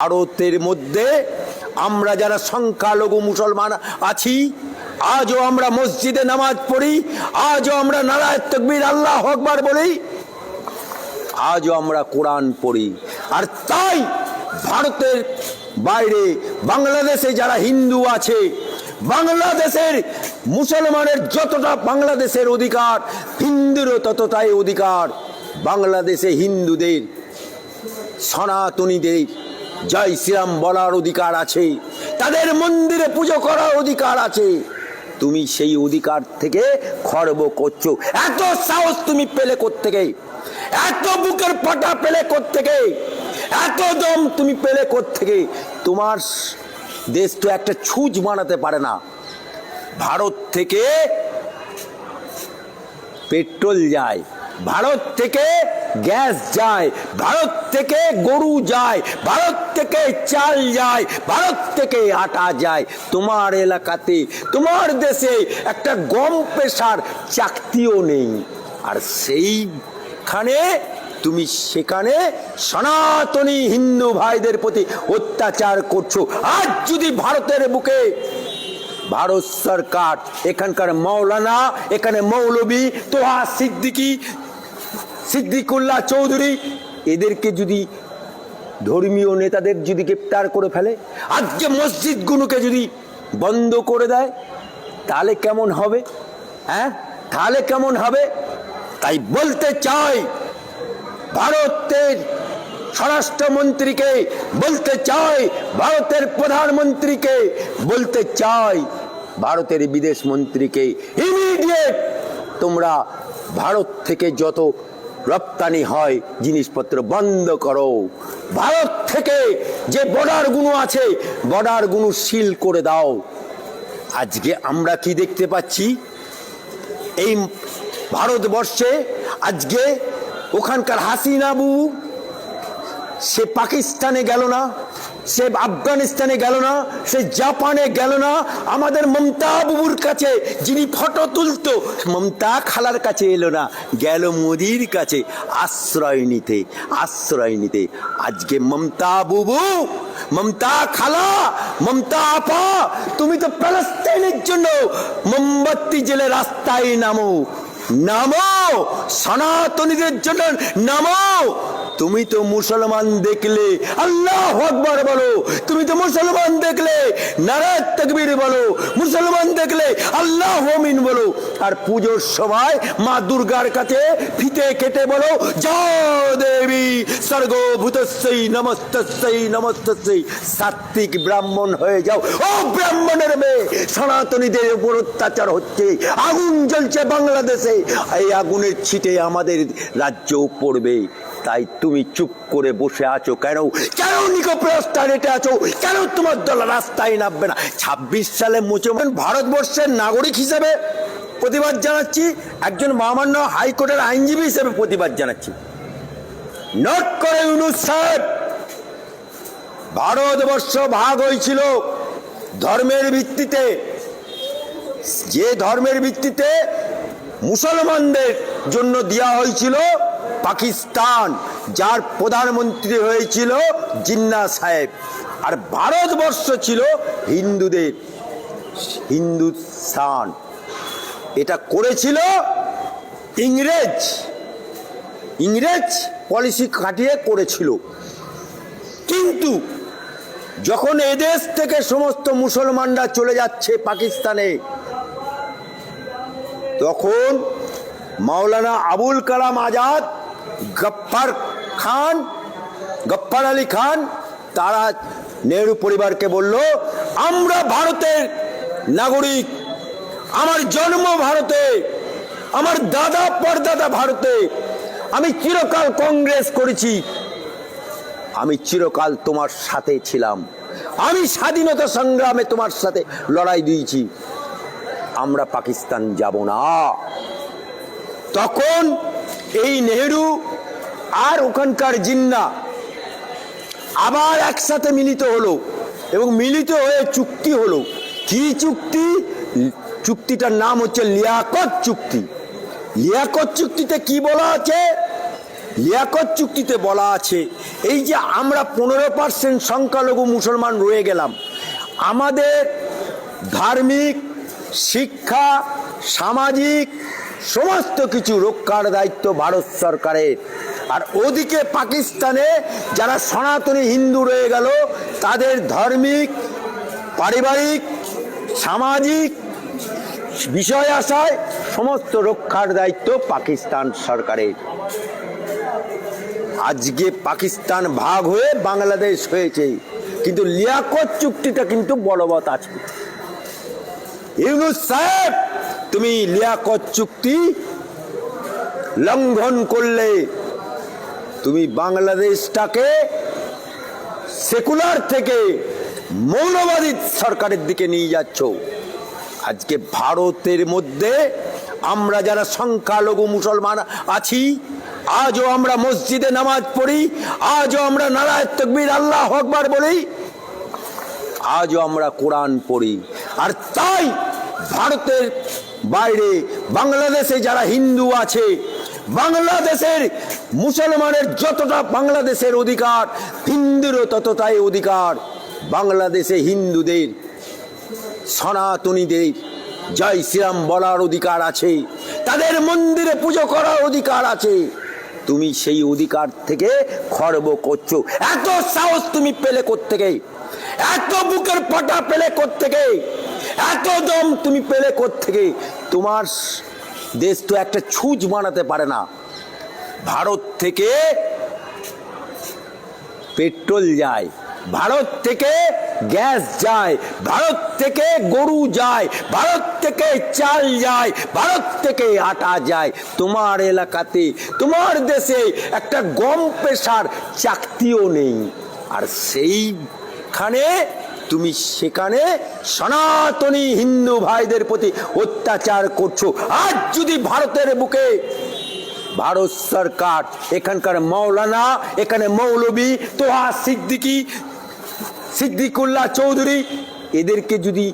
ভারতের মধ্যে আমরা যারা সংখ্যালঘু মুসলমান আছি, আজও আমরা মসজিদে নামাজ পড়ি, আজও আমরা নারায় তকবির আল্লাহ হকবার বলি, আজও আমরা কোরআন পড়ি। আর তাই ভারতের বাইরে বাংলাদেশে যারা হিন্দু আছে, বাংলাদেশের মুসলমানের যতটা বাংলাদেশের অধিকার, হিন্দুরও ততটাই অধিকার, বাংলাদেশে হিন্দুদের, সনাতনীদের জয় শ্রীরাম বলার অধিকার আছে, তাদের মন্দিরে পুজো করার অধিকার আছে। তুমি সেই অধিকার থেকে খর্ব করছ। এত সাহস তুমি পেলে থেকে এত বুকের পাটা পেলে থেকে এত দম তুমি পেলে থেকে তোমার দেশ তো একটা ছুঁচ বানাতে পারে না। ভারত থেকে পেট্রোল যায়। ভারত থেকে গ্যাস যায়, ভারত থেকে গরু যায়, ভারত থেকে চাল যায়, ভারত থেকে আটা যায়। তোমার এলাকাতে, তোমার দেশে একটা গম পেশার চাকতিও নেই। আর সেইখানে তুমি সেখানে সনাতনী হিন্দু ভাইদের প্রতি অত্যাচার করছ। আজ যদি ভারতের বুকে ভারত সরকার, এখানকার মৌলানা, এখানে মৌলবী তোহা সিদ্দিকি সিদ্দিকুল্লাহ চৌধুরী এদেরকে যদি ধর্মীয় নেতাদের যদি গ্রেপ্তার করে ফেলে আজকে মসজিদগুলোকে যদি বন্ধ করে দেয়, তাহলে কেমন হবে? হ্যাঁ? তাহলে কেমন হবে? তাই বলতে চাই, ভারতের স্বরাষ্ট্রমন্ত্রীকে বলতে চাই, ভারতের প্রধানমন্ত্রীকে বলতে চাই, ভারতের বিদেশ মন্ত্রীকে ইমিডিয়েট তোমরা ভারত থেকে যত রপ্তানি হয়, জিনিসপত্র বন্ধ করো। ভারত থেকে যে বর্ডার বর্ডারগুলো আছে বর্ডারগুলো সিল করে দাও। আজকে আমরা কি দেখতে পাচ্ছি? এই ভারতবর্ষে আজকে ওখানকার হাসিনাবু সে পাকিস্তানে গেল না? সে আফগানিস্তানে গেল না, সে জাপানে গেল না, আমাদের মমতা বাবুর কাছে যিনি ফটো তুলতো, মমতা খালার কাছে এলো না, গেল মোদির কাছে, আশ্রয় নিতে আশ্রয় নিতে। আজকে মমতা বুবু, মমতা খালা, মমতা আপা, তুমি তো প্যালেস্তাইনের জন্য মোমবাতি জেলে রাস্তায় নামো। নামো, সনাতনীদের জন্য নামো। তুমি তো মুসলমান দেখলে, আল্লাহ আকবর বলো। তুমি তো মুসলমান দেখলে নারায় তকবীর বলো। মুসলমান দেখলে, আল্লাহ হমিন বলো। আর পুজোর সময় মা দুর্গার কাছে ফিতে কেটে বলো জয় দেবী স্বর্গ ভূতস্যই নমস্তস্যই নমস্তস্যই সাত্বিক ব্রাহ্মণ হয়ে যাও। ও ব্রাহ্মণের মেয়ে, সনাতনীদের উপর অত্যাচার হচ্ছে, আগুন জ্বলছে বাংলাদেশে। এই আগুনের ছিটে আমাদের রাজ্যও পড়বে। তাই তুমি চুপ করে বসে আছো কেন? কেন নিকোপ্রস্তা রেটে আছো? কেন তোমার দল রাস্তায় নামবে না? ছাব্বিশ সালে মুসলমান ভারতবর্ষের নাগরিক হিসেবে প্রতিবাদ জানাচ্ছি, একজন মহামান্য হাইকোর্টের আইনজীবী হিসেবে প্রতিবাদ জানাচ্ছি। নোট করে ইউনুস ভারতবর্ষ ভাগ হয়েছিল ধর্মের ভিত্তিতে। যে ধর্মের ভিত্তিতে মুসলমানদের জন্য দেওয়া হয়েছিল পাকিস্তান, যার প্রধানমন্ত্রী হয়েছিল জিন্না সাহেব। আর ভারতবর্ষ ছিল হিন্দুদের হিন্দুস্তান এটা করেছিল ইংরেজ। ইংরেজ পলিসি খাটিয়ে করেছিল। কিন্তু যখন এদেশ থেকে সমস্ত মুসলমানরা চলে যাচ্ছে পাকিস্তানে, তখন মাওলানা আবুল কালাম আজাদ গপ্পার খান, গপ্পার আলী খান, তারা নেহরু পরিবারকে বলল, আমরা ভারতের নাগরিক, আমার জন্ম ভারতে, আমার দাদা পরদাদা ভারতে, আমি চিরকাল কংগ্রেস করেছি, আমি চিরকাল তোমার সাথে ছিলাম, আমি স্বাধীনতা সংগ্রামে তোমার সাথে লড়াই দিয়েছি, আমরা পাকিস্তান যাব না। তখন এই নেহেরু আর ওখানকার জিন্না আবার একসাথে মিলিত হলো এবং মিলিত হয়ে চুক্তি হলো। কি চুক্তি? চুক্তিটার নাম হচ্ছে লিয়াকত চুক্তি। লিয়াকত চুক্তিতে কি বলা আছে? লিয়াকত চুক্তিতে বলা আছে, এই যে আমরা পনেরো পার্সেন্ট সংখ্যালঘু মুসলমান রয়ে গেলাম, আমাদের ধার্মিক, শিক্ষা, সামাজিক সমস্ত কিছু রক্ষার দায়িত্ব ভারত সরকারের। আর ওদিকে পাকিস্তানে যারা সনাতনী হিন্দু রয়ে গেল, তাদের ধার্মিক, পারিবারিক, সামাজিক বিষয় আসায় সমস্ত রক্ষার দায়িত্ব পাকিস্তান সরকারের। আজকে পাকিস্তান ভাগ হয়ে বাংলাদেশ হয়েছে। কিন্তু লিয়াকত চুক্তিটা কিন্তু বলবৎ আছে। ইউনুস সাহেব তুমি লিয়াকত চুক্তি লঙ্ঘন করলে, তুমি বাংলাদেশটাকে সেকুলার থেকে মৌলবাদী সরকারের দিকে নিয়ে যাচ্ছ। আজকে ভারতের মধ্যে আমরা যারা সংখ্যালঘু মুসলমান আছি, আজও আমরা মসজিদে নামাজ পড়ি, আজও আমরা নারায় তকবির আল্লাহ আকবার বলি, আজও আমরা কোরআন পড়ি। আর তাই ভারতের বাইরে। বাংলাদেশে যারা হিন্দু আছে, বাংলাদেশের মুসলমানের যতটা বাংলাদেশের অধিকার, হিন্দুরও ততটাই অধিকার। বাংলাদেশে হিন্দুদের, সনাতনীদের জয় শ্রীরাম বলার অধিকার আছে, তাদের মন্দিরে পুজো করার অধিকার আছে। তুমি সেই অধিকার থেকে খর্ব করছ। এত সাহস তুমি পেলে থেকে এত বুকের পাটা পেলে থেকে এত দম তুমি পেলে থেকে তোমার দেশ তো একটা ছুঁচ বানাতে পারে না। ভারত থেকে পেট্রোল যায়, ভারত থেকে গ্যাস যায়, ভারত থেকে গরু যায়, ভারত থেকে চাল যায়, ভারত থেকে আটা যায়। তোমার এলাকাতে, তোমার দেশে একটা গম পেশার চাকতিও নেই। আর সেইখানে তুমি সেখানে সনাতনী হিন্দু ভাইদের প্রতি অত্যাচার করছ। আজ যদি ভারতের বুকে ভারত সরকার, এখানকার মৌলানা এখানে মৌলবী তোহা সিদ্দিকি, সিদ্দিকুল্লাহ চৌধুরী, এদেরকে যদি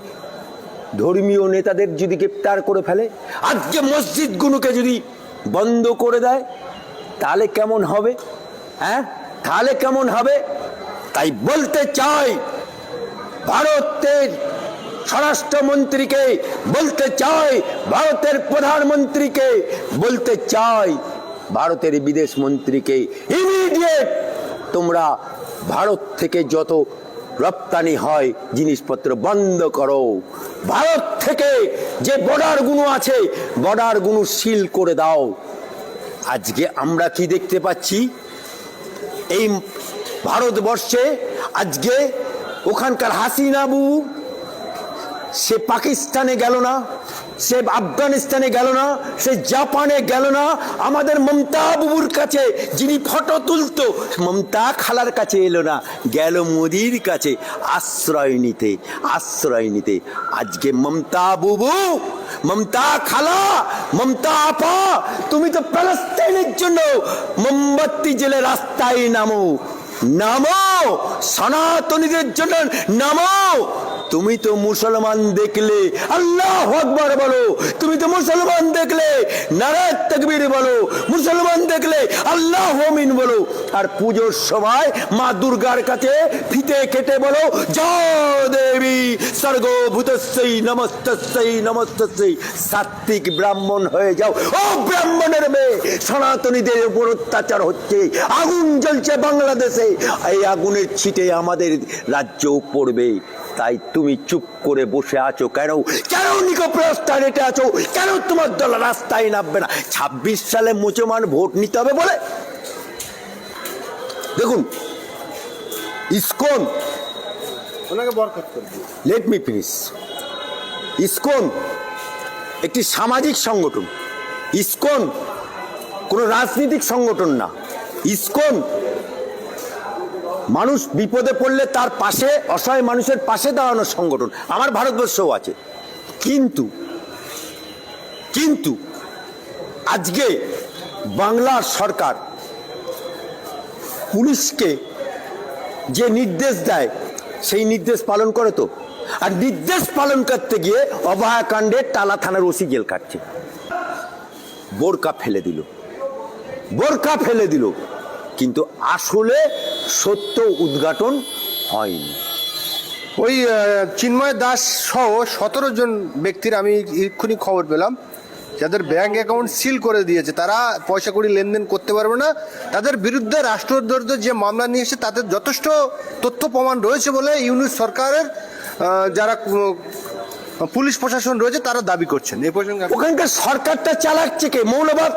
ধর্মীয় নেতাদের যদি গ্রেপ্তার করে ফেলে, আজকে মসজিদগুলোকে যদি বন্ধ করে দেয়, তাহলে কেমন হবে? হ্যাঁ? তাহলে কেমন হবে? তাই বলতে চাই ভারতের স্বরাষ্ট্রমন্ত্রীকে বলতে চাই, ভারতের প্রধানমন্ত্রীকে বলতে চাই, ভারতের বিদেশ মন্ত্রীকে ইমিডিয়েট তোমরা ভারত থেকে যত রপ্তানি হয়, জিনিসপত্র বন্ধ করো। ভারত থেকে যে বর্ডার বর্ডারগুলো আছে বর্ডারগুলো সিল করে দাও। আজকে আমরা কি দেখতে পাচ্ছি? এই ভারতবর্ষে আজকে ওখানকার হাসিনা বুবু, সে পাকিস্তানে গেল না, সে আফগানিস্তানে গেল না, সে জাপানে গেল না, আমাদের মমতা বুবুর কাছে, যিনি ফটো তুলতো, মমতা খালার কাছে এলো না, গেল মোদির কাছে, আশ্রয় নিতে আশ্রয় নিতে। আজকে মমতা বুবু, মমতা খালা, মমতা আপা, তুমি তো প্যালেস্তাইনের জন্য, মোমবাতি জেলে রাস্তায় নামো। নামো সনাতনীদের জন্য নামো তুমি তো মুসলমান দেখলে, আল্লাহ আকবর বলো। তুমি তো মুসলমান দেখলে, নারায় তকবীর বলো। মুসলমান দেখলে, আল্লাহ হমিন বলো। আর পুজোর সময় মা দুর্গার কাছে ফিতে কেটে বলো জয় দেবী, স্বর্গভূতস্যই নমস্তস্যই নমস্তস্যই, সাত্বিক ব্রাহ্মণ হয়ে যাও। ও ব্রাহ্মণের মেয়ে, সনাতনীদের উপর অত্যাচার হচ্ছে, আগুন জ্বলছে বাংলাদেশে। এই আগুনের ছিটে আমাদের রাজ্যও পড়বে। তাই তুমি চুপ করে বসে আছো কেন? কেন নিকোপ্রস্থান এটা আছো? কেন তোমার দল রাস্তায় নামবে না? ছাব্বিশ সালে মুসলমান ভোট নিতে হবে বলে। দেখুন ইসকন ওনাকে বরখাস্ত লেট মি ফিনিশ ইসকন একটি সামাজিক সংগঠন। ইসকন কোনো রাজনৈতিক সংগঠন না। ইসকন মানুষ বিপদে পড়লে তার পাশে, অসহায় মানুষের পাশে দাঁড়ানোর সংগঠন। আমার ভারতবর্ষও আছে। কিন্তু কিন্তু আজকে বাংলার সরকার পুলিশকে যে নির্দেশ দেয়, সেই নির্দেশ পালন করে তো। আর নির্দেশ পালন করতে গিয়ে অভয়াকাণ্ডে টালা থানার ওসি জেল কাটছে বোরকা ফেলে দিল। বোরকা ফেলে দিল। কিন্তু আসলে সত্য উদ্ঘাটন হয়নি। ওই চিন্ময় দাস সহ সতেরো জন ব্যক্তির আমি এক্ষুনি খবর পেলাম। যাদের ব্যাংক অ্যাকাউন্ট সিল করে দিয়েছে তারা পয়সা কড়ি লেনদেন করতে পারবে না। তাদের বিরুদ্ধে রাষ্ট্রদ্রোহ যে মামলা নিয়ে এসে তাদের যথেষ্ট তথ্য প্রমাণ রয়েছে বলে ইউনিট সরকারের যারা পুলিশ প্রশাসন রয়েছে তারা দাবি করছেন। এই প্রসঙ্গে ওখানকার সরকারটা চালাচ্ছে কে? মৌলবাদ?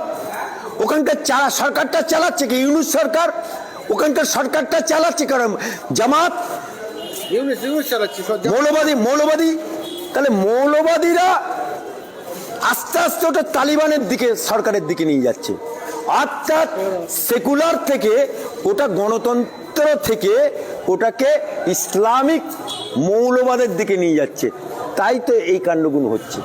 ওখানকার চালা সরকারটা চালাচ্ছে কে? ইউনুস সরকার? ওখানকার সরকারটা চালাচ্ছে কারণ জামাত মৌলবাদী মৌলবাদী তাহলে মৌলবাদীরা আস্তে আস্তে ওটা তালিবানের দিকে সরকারের দিকে নিয়ে যাচ্ছে। অর্থাৎ সেকুলার থেকে ওটা গণতন্ত্র থেকে ওটাকে ইসলামিক মৌলবাদের দিকে নিয়ে যাচ্ছে। তাই তো এই কাণ্ডগুলো হচ্ছে।